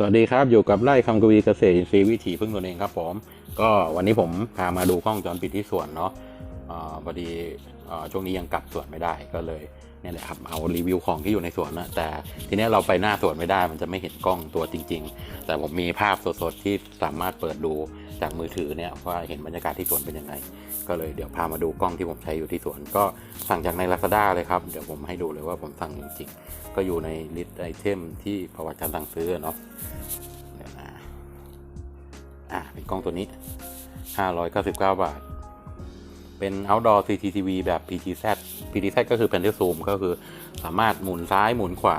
สวัสดีครับ อยู่กับไร่คำกวีเกษตรอินทรีย์วิถีพึ่งตนเองครับผมก็วันนี้ผมพามาดูกล้องวงจรปิดที่สวนเนาะอาพอดีอช่วงนี้ยังกลับสวนไม่ได้ก็เลย เนี่ยแหละครับเอารีวิวของที่อยู่ในสวนนะแต่ทีนี้เราไปหน้าสวนไม่ได้มันจะไม่เห็นกล้องตัวจริง ๆ แต่ผมมีภาพสดๆที่สามารถเปิดดูจากมือถือเนี่ยว่าเห็นบรรยากาศที่สวนเป็นยังไง ก็เลยเดี๋ยวพามาดูกล้องที่ผมใช้อยู่ที่สวน ก็สั่งจากใน Lazada เลยครับ เดี๋ยวผมให้ดูเลยว่าผมสั่งจริงๆ ก็อยู่ในลิสต์ไอเทมที่ประวัติการสั่งซื้อเนาะเดี๋ยวนะอะเป็นกล้องตัวนี้ 599 บาท เป็น outdoor CCTV แบบ PTZ PTZ ก็คือ Panel Zoom ก็คือสามารถหมุนซ้ายหมุนขวา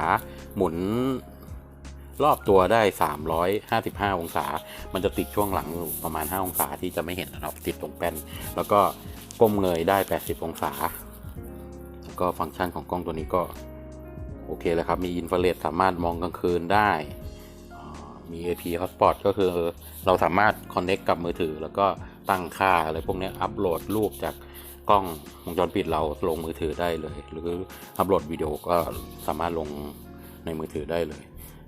หมุนรอบตัวได้ 355 องศา มันจะติดช่วงหลังประมาณ 5 องศาที่จะไม่เห็นนะครับ ติดตรงแป้น แล้วก็ก้มเงยได้ 80 องศา แล้วก็ฟังก์ชันของกล้องตัวนี้ก็ โอเคเลยครับ มีอินฟราเรดสามารถมองกลางคืนได้ มี AP Hotspot ก็คือเราสามารถ Connect กับมือถือ แล้วก็ ตั้งค่าอะไรพวกนี้อัปโหลดรูปจากกล้องวงจรปิดเราลงมือถือได้เลย หรืออัปโหลดวิดีโอก็สามารถลงในมือถือได้เลย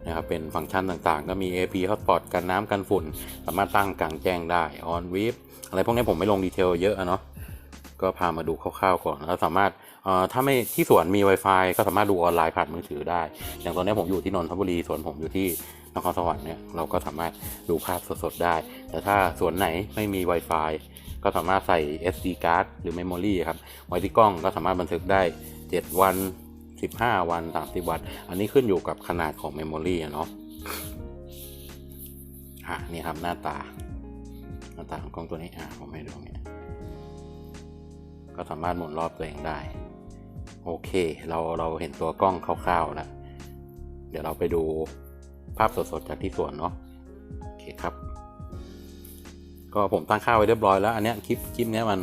นะครับเป็นฟังก์ชันต่างๆ ก็มี AP Hotspot กันน้ำกันฝุ่น สามารถตั้งกลางแจ้งได้ On w e b อะไรพวกนี้ผมไม่ลงดีเทลเยอะอะเนาะ ก็พามาดูคร่าวๆก่อนแล้วสามารถถ้าไม่ที่สวนมี Wi-Fi ก็สามารถดูออนไลน์ผ่านมือถือได้ อย่างตอนนี้ผมอยู่ที่นนทบุรีสวนผมอยู่ที่นครสวรรค์เนี่ยเราก็สามารถดูภาพสดๆได้ แต่ถ้าสวนไหนไม่มี Wi-Fi ก็สามารถใส่ SD card หรือ Memory ครับไว้ที่กล้องก็สามารถบันทึกได้ 7 วัน 15 วัน 30 วัน อันนี้ขึ้นอยู่กับขนาดของ Memory อะเนาะอะนี่ครับหน้าตาหน้าตาของกล้องตัวนี้อะผมให้ดูเนี่ย ก็สามารถหมุนรอบตัวเองได้ โอเค เราเราเห็นตัวกล้องคร่าวๆแล้วเดี๋ยวเราไปดูภาพสดๆจากที่สวนเนาะโอเคครับ ก็ผมตั้งค่าไว้เรียบร้อยแล้วอันเนี้ยคลิปคลิปเนี้ยมัน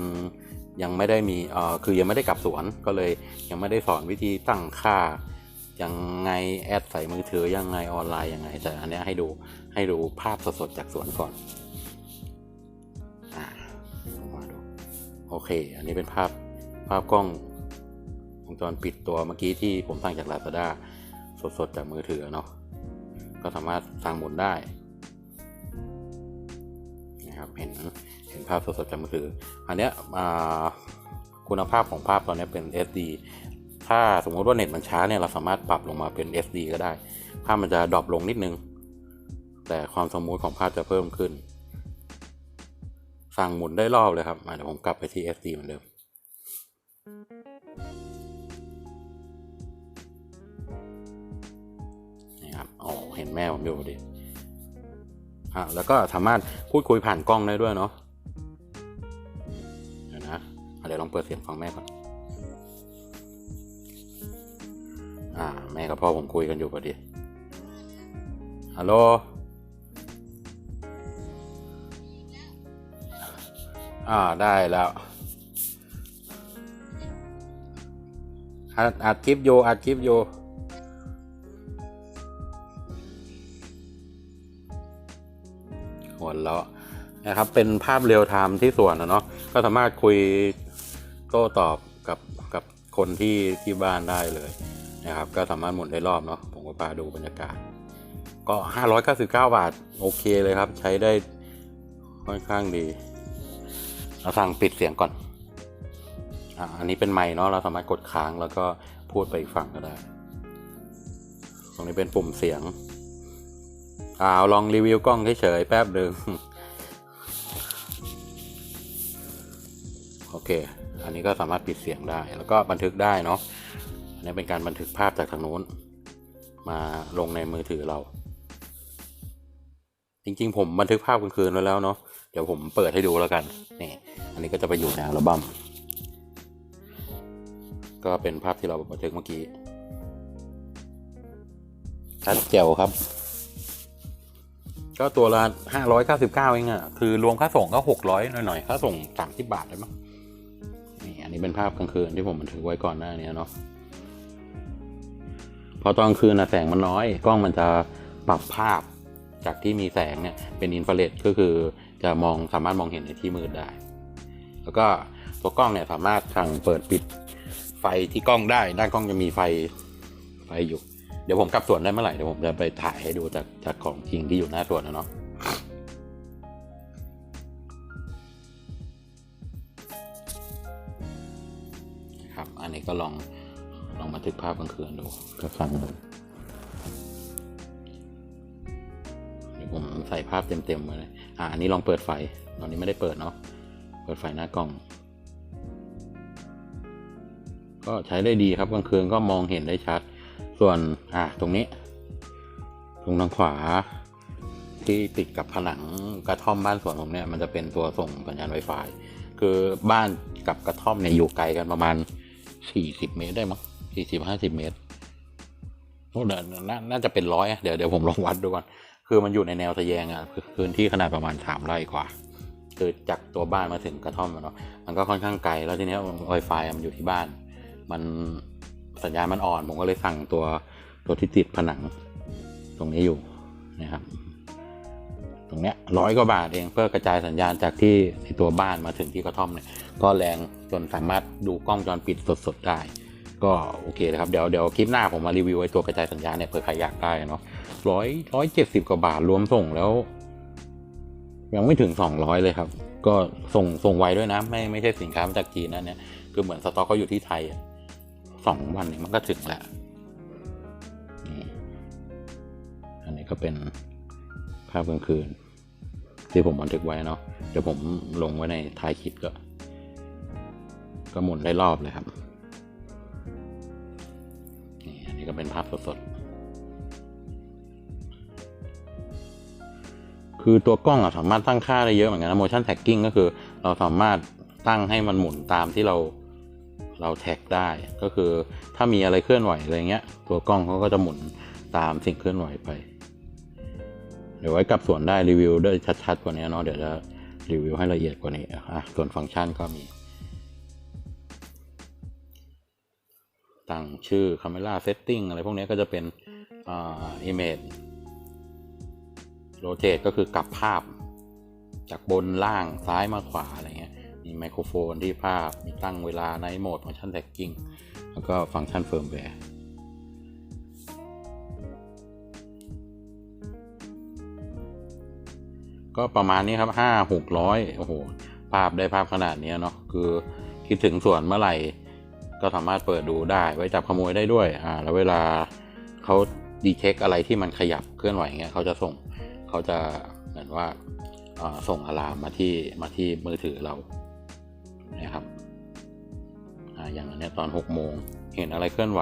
ยังไม่ได้มีเอ่อคือยังไม่ได้กลับสวนก็เลยยังไม่ได้สอนวิธีตั้งค่ายังไงแอดใส่มือถือยังไงออนไลน์ยังไงแต่อันเนี้ยให้ดูให้ดูภาพสดๆจากสวนก่อน เค อันนี้เป็นภาพภาพกล้องวงจรปิดตัวเมื่อกี้ที่ผมสั่งจาก Lazada สดๆ จากมือถือเนาะก็สามารถสั่งหมุนได้นะครับเห็นเห็นภาพสดๆจากมือถือ อันเนี้ยคุณภาพของภาพตอนนี้เป็น SD ถ้าสมมติว่าเน็ตมันช้าเนี่ยเราสามารถปรับลงมาเป็น SD ก็ได้ ภาพมันจะดรอปลงนิดนึง แต่ความสมูทของภาพจะเพิ่มขึ้น สั่งหมุนได้รอบเลยครับเดี๋ยวผมกลับไปที่ SD เหมือนเดิม นี่ครับอ๋อเห็นแม่ผมอยู่พอดีอะแล้วก็สามารถพูดคุยผ่านกล้องได้ด้วยเนาะเดี๋ยวนะอะเดี๋ยวลองเปิดเสียงฟังแม่ก่อนอ่า แม่กับพ่อผมคุยกันอยู่พอดีฮัลโหล อ่าได้แล้วอัดอัดคลิปอยู่อัดคลิปอยู่หัวเราะนะครับ เป็นภาพเรียลไทม์ที่สวนนะเนาะก็สามารถคุยโต้ตอบกับกับคนที่ที่บ้านได้เลยนะครับ ก็สามารถหมุนได้รอบเนาะผมก็พาดูบรรยากาศ ก็ 599 บาท โอเคเลยครับ ใช้ได้ค่อนข้างดี เราสั่งปิดเสียงก่อนอ่าอันนี้เป็นไมค์เนาะเราสามารถกดค้างแล้วก็พูดไปอีกฝั่งก็ได้ ตรงนี้เป็นปุ่มเสียงอ่าวลองรีวิวกล้องเฉยๆแป๊บหนึ่งโอเค อันนี้ก็สามารถปิดเสียงได้ แล้วก็บันทึกได้เนาะ อันนี้เป็นการบันทึกภาพจากทางนู้น มาลงในมือถือเรา จริงๆ ผมบันทึกภาพกลางคืนไว้แล้วเนาะ เดี๋ยวผมเปิดให้ดูแล้วกัน นี่ อันนี้ก็จะไปอยู่ในอัลบั้ม ก็เป็นภาพที่เราบันทึกเมื่อกี้ชัดเจ๋วครับ ก็ตัวละห้าร้อยเก้าสิบเก้าเองอะคือรวมค่าส่งก็หกร้อยหน่อยๆ ค่าส่งสามสิบบาทได้มั้ง นี่ อันนี้เป็นภาพกลางคืนที่ผมบันทึกไว้ก่อนหน้านี้เนาะ พอตอนกลางคืนนะแสงมันน้อย กล้องมันจะปรับภาพจากที่มีแสงเนี่ยเป็นอินฟราเรดก็คือ จะมองสามารถมองเห็นในที่มืดได้ แล้วก็ตัวกล้องเนี่ยสามารถสั่งเปิดปิดไฟที่กล้องได้ ด้านกล้องจะมีไฟไฟอยู่ เดี๋ยวผมกลับสวนได้เมื่อไหร่เดี๋ยวผมจะไปถ่ายให้ดูจากจากของจริงที่อยู่หน้าสวนนะเนาะครับ อันนี้ก็ลองลองบันทึกภาพกลางคืนดูก็ฟังดูเดี๋ยวผมใส่ภาพเต็มๆมาเลย อ่าอันนี้ลองเปิดไฟ ตอนนี้ไม่ได้เปิดเนาะ เปิดไฟหน้ากล้อง ก็ใช้ได้ดีครับกลางคืนก็มองเห็นได้ชัด ส่วน อ่า ตรงนี้ ตรงทางขวา ที่ติดกับผนังกระท่อมบ้านสวนผมเนี่ย มันจะเป็นตัวส่งสัญญาณ Wi-Fi คือบ้านกับกระท่อมเนี่ยอยู่ไกลกันประมาณ 40 เมตรได้มั้ง40 50 เมตรโอ้เดี๋ยวนาน่าจะเป็นร้อยเดี๋ยวเดี๋ยวผมลองวัดดูก่อน คือมันอยู่ในแนวทะแยงอะคือพื้นที่ขนาดประมาณ3ไร่กว่า คือจากตัวบ้านมาถึงกระท่อมเนาะมันก็ค่อนข้างไกลแล้วทีเนี้ย Wi-Fi มันอยู่ที่บ้าน มันสัญญาณมันอ่อน ผมก็เลยสั่งตัวตัวที่ติดผนัง ตรงนี้อยู่นะครับ ตรงเนี้ยร้อยกว่าบาทเองเพื่อกระจายสัญญาณจากที่ที่ตัวบ้านมาถึงที่กระท่อมเนี่ยก็แรงจนสามารถดูกล้องวงจรปิดสดๆได้ ก็โอเคนะครับ เดี๋ยวเดี๋ยวคลิปหน้าผมมารีวิวไอ้ตัวกระจายสัญญาณเนี่ยเผื่อใครอยากได้เนาะร้อยร้อยเจ็ดสิบกว่าบาทรวมส่งแล้ว ยังไม่ถึงสองร้อยเลยครับ ก็ส่งส่งไวด้วยนะ ไม่ไม่ใช่สินค้ามาจากจีนนะเนี่ยคือเหมือนสต็อกเขาอยู่ที่ไทยสองวันนี่ยมันก็ถึงแหละนี่อันนี้ก็เป็นภาพกลางคืน ที่ผมบันทึกไว้เนาะเดี๋ยวผมลงไว้ในท้ายคลิปก็ ก็หมุนได้รอบเลยครับ ก็เป็นภาพสดๆ คือตัวกล้องอะสามารถตั้งค่าได้เยอะเหมือนกันนะ motion tracking ก็คือเราสามารถตั้งให้มันหมุนตามที่เราเราแท็กได้ ก็คือถ้ามีอะไรเคลื่อนไหวอะไรเงี้ย ตัวกล้องเขาก็จะหมุนตามสิ่งเคลื่อนไหวไป เดี๋ยวไว้กลับส่วนได้รีวิวได้ชัดๆกว่านี้เนาะเดี๋ยวจะรีวิวให้ละเอียดกว่านี้อะส่วนฟังก์ชันก็มี ตั้งชื่อ Camera Setting อะไรพวกนี้ก็จะเป็นอ่า Image Rotate ก็คือกลับภาพ จากบนล่างซ้ายมาขวาอะไรเงี้ย มีไมโครโฟนที่ภาพ มีตั้งเวลาในโหมด Motion Tracking แล้วก็ฟังก์ชันเฟิร์มแวร์ก็ประมาณนี้ครับห้าหกร้อยโอ้โห ภาพได้ภาพขนาดนี้เนาะ คือคิดถึงส่วนเมื่อไหร่ ก็สามารถเปิดดูได้ ไว้จับขโมยได้ด้วยอ่าแล้วเวลาเขาดีเทคอะไรที่มันขยับเคลื่อนไหวเงี้ยเขาจะส่งเขาจะเหมือนว่าส่งอะลามมาที่มาที่มือถือเรานะครับอ่าอย่างอันเนี้ยตอนหกโมงเห็นอะไรเคลื่อนไหว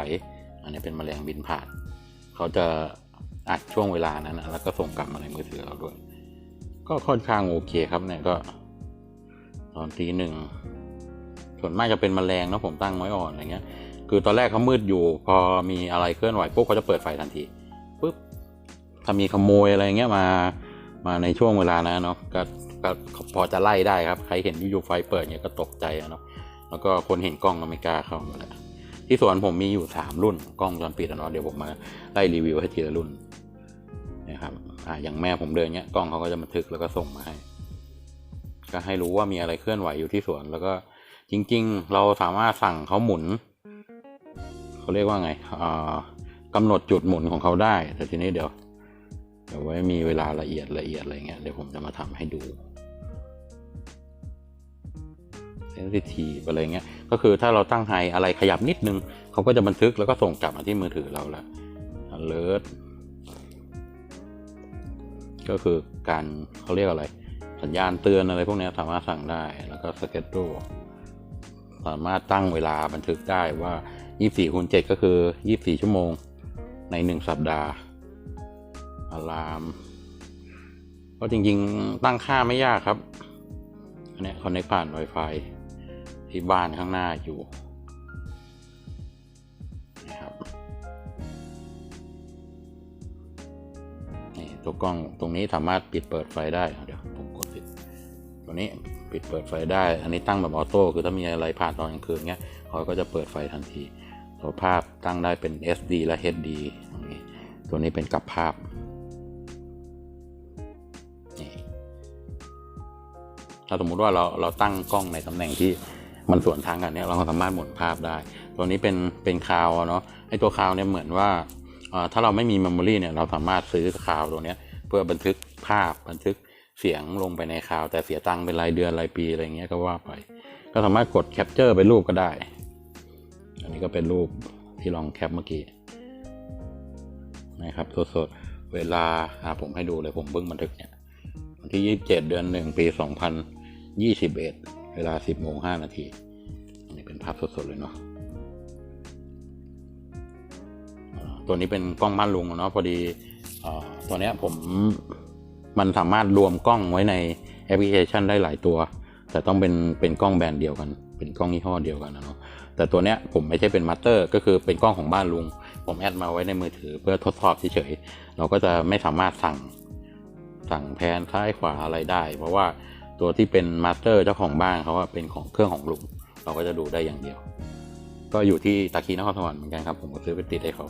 อันนี้เป็นแมลงบินผ่านเขาจะอัดช่วงเวลานั้นนะแล้วก็ส่งกลับมาในมือถือเราด้วย ก็ค่อนข้างโอเคครับเนี่ยก็ ตอนตีหนึ่ง ส่วนมากจะเป็นแมลงนะผมตั้งไว้อ่อนอะไรเงี้ย คือตอนแรกเขามืดอยู่ พอมีอะไรเคลื่อนไหวปุ๊บเขาจะเปิดไฟทันทีปุ๊บถ้ามีขโมยอะไรเงี้ยมา มาในช่วงเวลานั้นเนาะก็ก็พอจะไล่ได้ครับ ใครเห็นอยู่ไฟเปิดเนี่ยก็ตกใจอะเนาะแล้วก็คนเห็นกล้องก็ไม่กล้าเข้ามาแล้วที่สวนผมมีอยู่สามรุ่นกล้องวงจรปิดอะเนาะเดี๋ยวผมมาไล่รีวิวให้ทีละรุ่นนะครับอ่าอย่างแม่ผมเดินเนี้ยกล้องเขาก็จะบันทึกแล้วก็ส่งมาให้ ก็ให้รู้ว่ามีอะไรเคลื่อนไหวอยู่ที่สวนแล้วก็ จริง ๆ เราสามารถสั่งเขาหมุนเขาเรียกว่าไงกำหนดจุดหมุนของเขาได้ แต่ทีนี้เดี๋ยวเดี๋ยวไว้มีเวลาละเอียดละเอียดอะไรเงี้ยเดี๋ยวผมจะมาทำให้ดูเซนซิทีฟอะไรเงี้ยก็คือถ้าเราตั้งไฮอะไรขยับนิดนึงเขาก็จะบันทึกแล้วก็ส่งกลับมาที่มือถือเราละ alert ก็คือการเขาเรียกอะไร สัญญาณเตือนอะไรพวกนี้สามารถสั่งได้แล้วก็สเก็ตโ e สามารถตั้งเวลาบันทึกได้ว่า 24คูณ7ก็คือ 24 ชั่วโมงใน 1 สัปดาห์อะลาม ก็จริงๆ ตั้งค่าไม่ยากครับ อันนี้คอนเนคผ่าน Wi-Fi ที่บ้านข้างหน้าอยู่นะครับนี่ตัวกล้องตรงนี้สามารถปิดเปิดไฟได้ เดี๋ยวผมกดปิดตัวนี้ ปิดเปิดไฟได้ อันนี้ตั้งแบบออโต้คือถ้ามีอะไรผ่านตอนกลางคืนเงี้ยเขาก็จะเปิดไฟทันทีตัวภาพตั้งได้เป็น SD และ HD ตรงนี้ตัวนี้เป็นกลับภาพถ้าสมมุติว่าเราเราตั้งกล้องในตำแหน่งที่มันสวนทางกันเนี่ยเราสามารถหมุนภาพได้ ตัวนี้เป็นเป็นคาวเนาะไอตัวคาวเนี่ยเหมือนว่าถ้าเราไม่มี Memory เนี่ยเราสามารถซื้อคาวตัวเนี้ยเพื่อบันทึกภาพบันทึก เสียงลงไปในคลาว แต่เสียตังค์เป็นรายเดือนรายปีอะไรเงี้ยก็ว่าไป ก็สามารถกดแคปเจอร์เป็นรูปก็ได้ อันนี้ก็เป็นรูปที่ลองแคปเมื่อกี้นะครับสดๆเวลาผมให้ดูเลยผมเพิ่งบันทึกเนี่ยวันที่ 27 เดือนหนึ่งปี 2021 เวลา 10โมง5นาทีอันนี้เป็นภาพสดๆเลยเนาะตัวนี้เป็นกล้องบ้านลุงเนาะพอดีอตัวเนี้ยผม มันสามารถรวมกล้องไว้ในแอปพลิเคชันได้หลายตัว แต่ต้องเป็นเป็นกล้องแบรนด์เดียวกัน เป็นกล้องยี่ห้อเดียวกันนะเนาะแต่ตัวเนี้ยผมไม่ใช่เป็นมาสเตอร์ ก็คือเป็นกล้องของบ้านลุง ผมแอดมาไว้ในมือถือเพื่อทดสอบเฉยๆเราก็จะไม่สามารถสั่งสั่งแพนซ้ายขวาอะไรได้ เพราะว่าตัวที่เป็นมาสเตอร์เจ้าของบ้านเขาว่าเป็นของเครื่องของลุง เราก็จะดูได้อย่างเดียว ก็อยู่ที่ตะคีนครสวรรค์เหมือนกันครับ ผมก็ซื้อไปติดให้เขา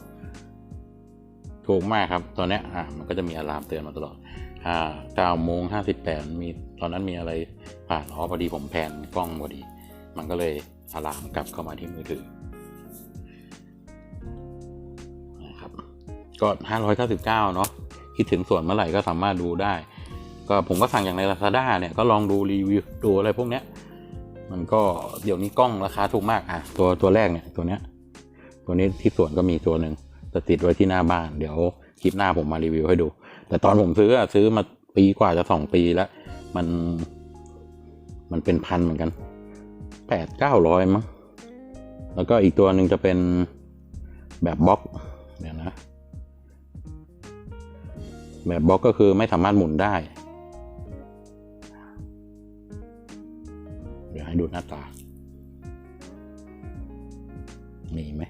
ถูกมากครับ ตอนนี้อะมันก็จะมีอะลามเตือนมาตลอด อ่าเก้าโมงห้าสิบแปดมีตอนนั้นมีอะไรผ่านอ๋อพอดีผมแพนกล้องพอดี มันก็เลยอะลามกลับเข้ามาที่มือถือนะครับก็ห้ารอยเก้าสิบเก้าเนาะคิดถึงส่วนเมื่อไหร่ก็สามารถดูได้ ก็ผมก็สั่งอย่างใน Lazada เนี่ยก็ลองดูรีวิวดูอะไรพวกเนี้ยมันก็เดี๋ยวนี้กล้องราคาถูกมากอะตัวตัวแรกเนี่ยตัวเนี้ยตัวนี้ที่สวนก็มีตัวหนึ่งจะติดไว้ที่หน้าบ้าน เดี๋ยว คลิปหน้าผมมารีวิวให้ดู แต่ตอนผมซื้ออะซื้อมาปีกว่าจะสองปีแล้ว มัน มันเป็นพันเหมือนกันแปดเก้าร้อยมั้งแล้วก็อีกตัวหนึ่งจะเป็นแบบบล็อกเดี๋ยวนะ แบบบล็อกก็คือไม่สามารถหมุนได้ เดี๋ยวให้ดูหน้าตามีไหม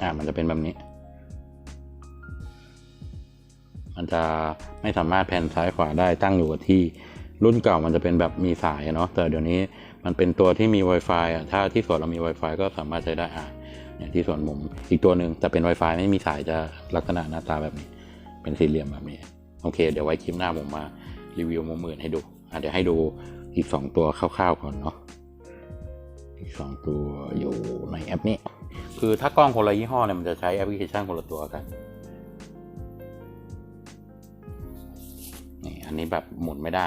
อ่ามันจะเป็นแบบนี้ มันจะไม่สามารถแผ่นซ้ายขวาได้ตั้งอยู่กับที่รุ่นเก่ามันจะเป็นแบบมีสายเนาะแต่เดี๋ยวนี้มันเป็นตัวที่มี Wi-Fi อะถ้าที่สวนเรามี Wi-Fi ก็สามารถใช้ได้อะอย่างที่สวนผมอีกตัวหนึ่งแต่เป็น Wi-Fi ไม่มีสายจะลักษณะหน้าตาแบบนี้ เป็นสี่เหลี่ยมแบบนี้ โอเค เดี๋ยวไว้คลิปหน้าผมมารีวิวมุมอื่นให้ดูอะเดี๋ยวให้ดูอีกสองตัวคร่าวๆก่อนเนาะอีกสองตัวอยู่ในแอปนี้ คือถ้ากล้องคนละยี่ห้อเนี่ยมันจะใช้แอปพลิเคชันคนละตัวกันนี่อันนี้แบบหมุนไม่ได้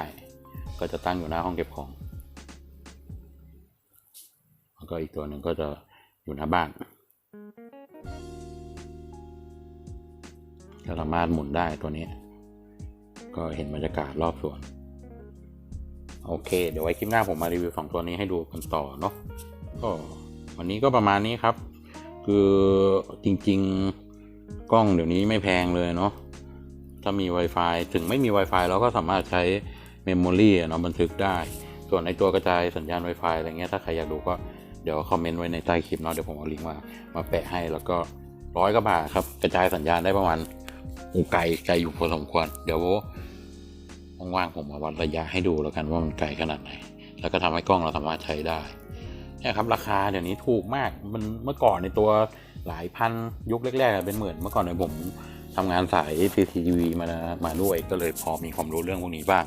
ก็จะตั้งอยู่หน้าห้องเก็บของแล้วก็อีกตัวหนึ่งก็จะอยู่หน้าบ้านก็สามารถหมุนได้ตัวนี้ ก็เห็นบรรยากาศรอบสวน โอเค เดี๋ยวไว้คลิปหน้าผมมารีวิวสองตัวนี้ให้ดูกันต่อเนาะก็วันนี้ก็ประมาณนี้ครับ คือจริง ๆกล้องเดี๋ยวนี้ไม่แพงเลยเนาะถ้ามี Wi-Fi ถึงไม่มี Wi-Fi เราก็สามารถใช้ Memory อะเนาะบันทึกได้ ส่วนในตัวกระจายสัญญาณ Wi-Fi อะไรเงี้ยถ้าใครอยากดูก็เดี๋ยวคอมเมนต์ไว้ในใต้คลิปเนาะเดี๋ยวผมเอาลิงก์มามาแปะให้แล้วก็ร้อยกว่าบาทครับ กระจายสัญญาณได้ประมาณอ้ไกลไกลอยู่พอสมควร เดี๋ยวว่างๆผมมาวัดระยะให้ดูแล้วกันว่ามันไกลขนาดไหน แล้วก็ทำให้กล้องเราสามารถใช้ได้ นี่ครับราคาเดี๋ยวนี้ถูกมากมันเมื่อก่อนในตัวหลายพันยุคแรกๆเป็นหมื่นเมื่อก่อนเนี่ยผมทำงานสาย CCTV มามาด้วยก็เลยพอมีความรู้เรื่องพวกนี้บ้าง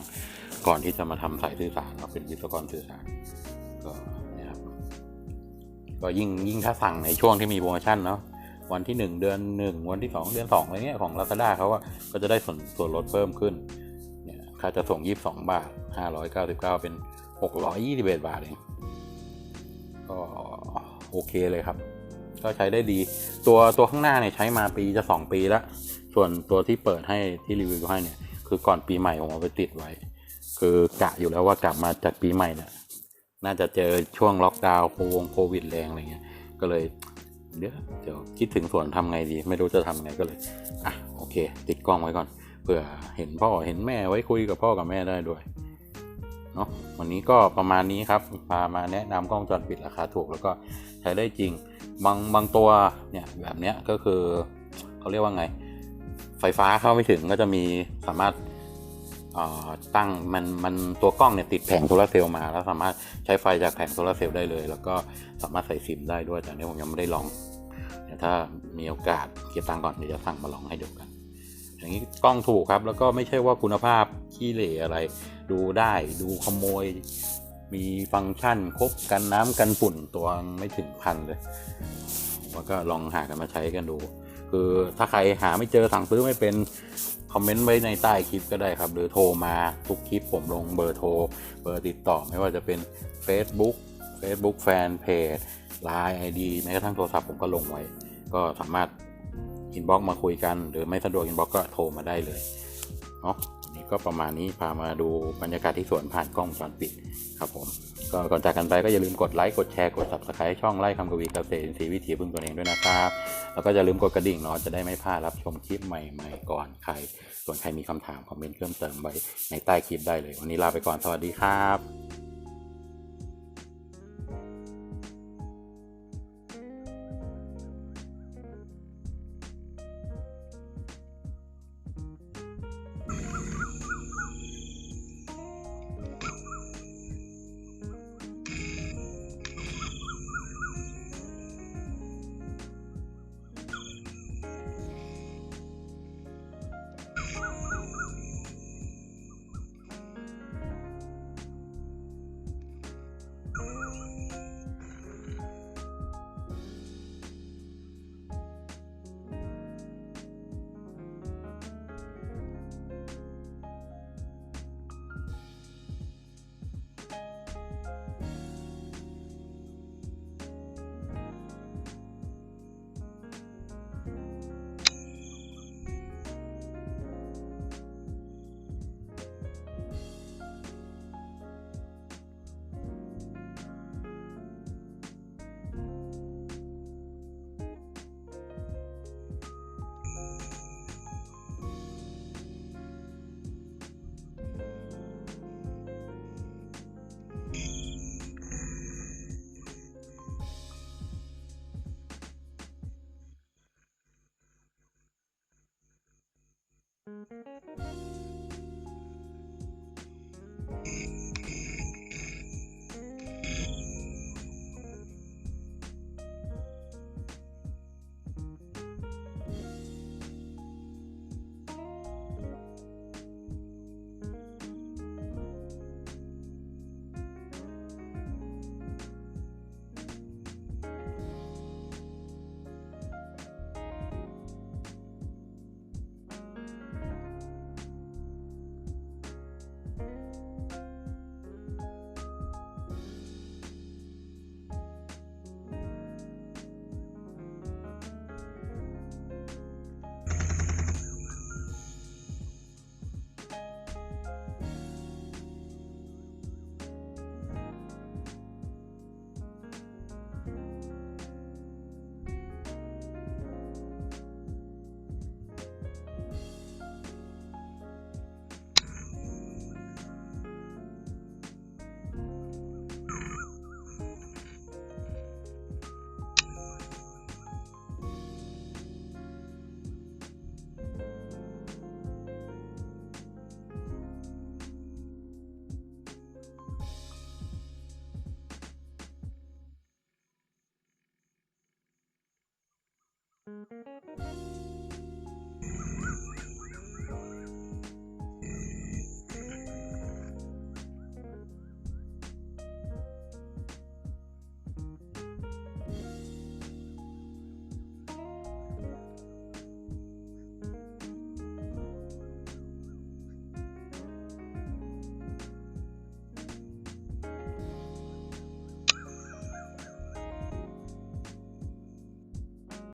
ก่อนที่จะมาทำสายสื่อสารเราเป็นวิศวกรสื่อสารก็นี่ยครับก็ยิ่งยิ่งถ้าสั่งในช่วงที่มีโปรโมชั่นเนาะวันที่หนึ่งเดือนหนึ่งวันที่สองเดือนสองอะไรเงี้ยของ Lazada เขาว่าก็จะได้ส่วนส่วนลดเพิ่มขึ้นเนี่ยค่าจะส่งยี่สิบสองบาทห้าร้อยเก้าสิบเก้าเป็นหกร้อยยี่สิบเอ็ดบาทเอง ก็โอเคเลยครับ ก็ใช้ได้ดี ตัวตัวข้างหน้าเนี่ยใช้มาปีจะสองปีแล้ว ส่วนตัวที่เปิดให้ที่รีวิวให้เนี่ยคือก่อนปีใหม่ผมเอาไปติดไว้ คือกะอยู่แล้วว่ากลับมาจากปีใหม่เนี่ยน่าจะเจอช่วงล็อกดาวน์โควงโควิดแรงอะไรเงี้ยก็เลยเดี๋ยวเดี๋ยวคิดถึงส่วนทำไงดี ไม่รู้จะทำไงก็เลยอะโอเค ติดกล้องไว้ก่อนเผื่อเห็นพ่อเห็นแม่ไว้คุยกับพ่อกับแม่ได้ด้วย เนาะวันนี้ก็ประมาณนี้ครับพามาแนะนำกล้องจอปิดราคาถูกแล้วก็ใช้ได้จริง บางบางตัวเนี่ยแบบเนี้ยก็คือเขาเรียกว่าไง ไฟฟ้าเข้าไม่ถึงก็จะมีสามารถตั้งมันมันตัวกล้องเนี่ยติดแผงโซลาร์เซลล์มา แล้วสามารถใช้ไฟจากแผงโซลาร์เซลล์ได้เลย แล้วก็สามารถใส่ซิมได้ด้วยแต่นี้ผมยังไม่ได้ลองถ้ามีโอกาสเก็บตังก่อนเดี๋ยวจะสั่งมาลองให้ดูกัน อย่างนี้กล้องถูกครับ แล้วก็ไม่ใช่ว่าคุณภาพขี้เหร่อะไร ดูได้ดูขโมย มีฟังก์ชันครบกันน้ำกันฝุ่นตัวไม่ถึงพันเลยผมว่าก็ลองหากันมาใช้กันดู คือถ้าใครหาไม่เจอสั่งซื้อไม่เป็นคอมเมนต์ไว้ในใต้คลิปก็ได้ครับ หรือโทรมาทุกคลิปผมลงเบอร์โทร เบอร์ติดต่อไม่ว่าจะเป็น Facebook Facebook Fanpage Line ID แม้กระทั่งโทรศัพท์ผมก็ลงไว้ ก็สามารถ อินบ็อกมาคุยกัน หรือไม่สะดวกอินบ็อกก็โทรมาได้เลยเนาะนนี้ก็ประมาณนี้พามาดูบรรยากาศที่สวนผ่านกล้องวงจรปิดครับผมก็ก่อนจากกันไปก็อย่าลืมกดไลค์กดแชร์กด subscribe ช่องไล่คำกวีเกษตรอินทรีวิถีพึ่งตัวเองด้วยนะครับ แล้วก็อย่าลืมกดกระดิ่งเนาะจะได้ไม่พลาดรับชมคลิปใหม่ๆก่อนใคร ส่วนใครมีคำถามคอมเมนต์เพิ่มเติมไว้ในใต้คลิปได้เลย วันนี้ลาไปก่อนสวัสดีครับ